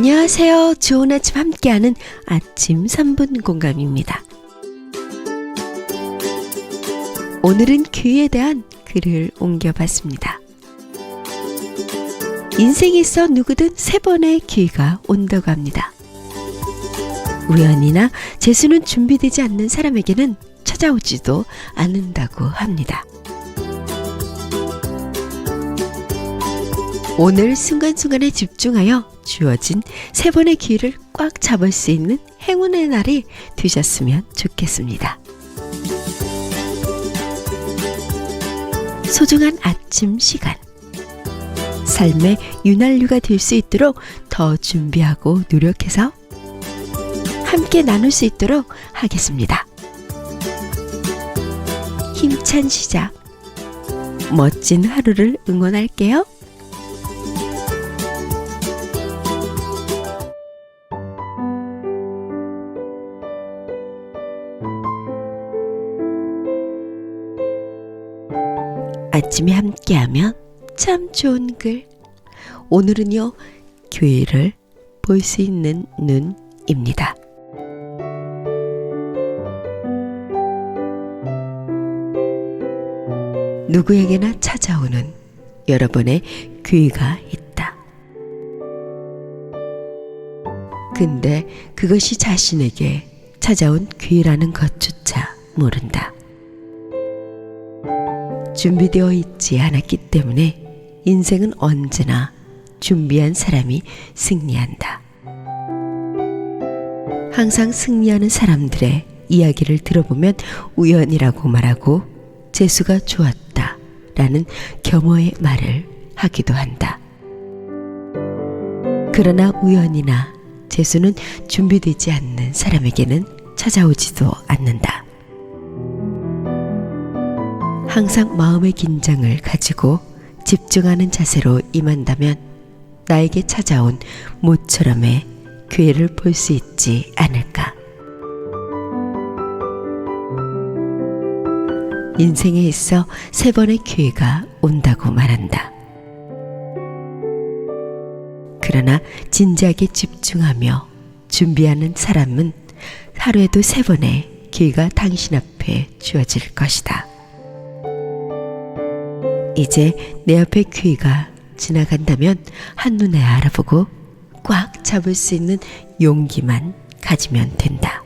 안녕하세요. 좋은 아침 함께하는 아침 3분 공감입니다. 오늘은 귀에 대한 글을 옮겨봤습니다. 인생에서 누구든 세 번의 기회가 온다고 합니다. 우연이나 재수는 준비되지 않는 사람에게는 찾아오지도 않는다고 합니다. 오늘 순간순간에 집중하여 주어진 세 번의 기회를 꽉 잡을 수 있는 행운의 날이 되셨으면 좋겠습니다. 소중한 아침 시간. 삶의 윤활유가 될 수 있도록 더 준비하고 노력해서 함께 나눌 수 있도록 하겠습니다. 힘찬 시작. 멋진 하루를 응원할게요. 아침에 함께하면 참 좋은 글. 오늘은요, 교회를 볼 수 있는 눈입니다. 누구에게나 찾아오는 여러분의 귀가 있다. 근데 그것이 자신에게 찾아온 귀라는 것조차 모른다. 준비되어 있지 않았기 때문에 인생은 언제나 준비한 사람이 승리한다. 항상 승리하는 사람들의 이야기를 들어보면 우연이라고 말하고 재수가 좋았다 라는 겸허의 말을 하기도 한다. 그러나 우연이나 재수는 준비되지 않는 사람에게는 찾아오지도 않는다. 항상 마음의 긴장을 가지고 집중하는 자세로 임한다면 나에게 찾아온 모처럼의 기회를 볼 수 있지 않을까. 인생에 있어 세 번의 기회가 온다고 말한다. 그러나 진지하게 집중하며 준비하는 사람은 하루에도 세 번의 기회가 당신 앞에 주어질 것이다. 이제 내 앞에 귀가 지나간다면 한눈에 알아보고 꽉 잡을 수 있는 용기만 가지면 된다.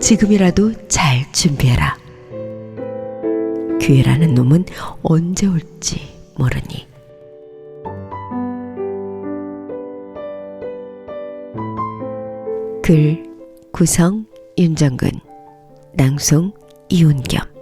지금이라도 잘 준비해라. 기회라는 놈은 언제 올지 모르니. 글 구성 윤정근 낭송 이훈겸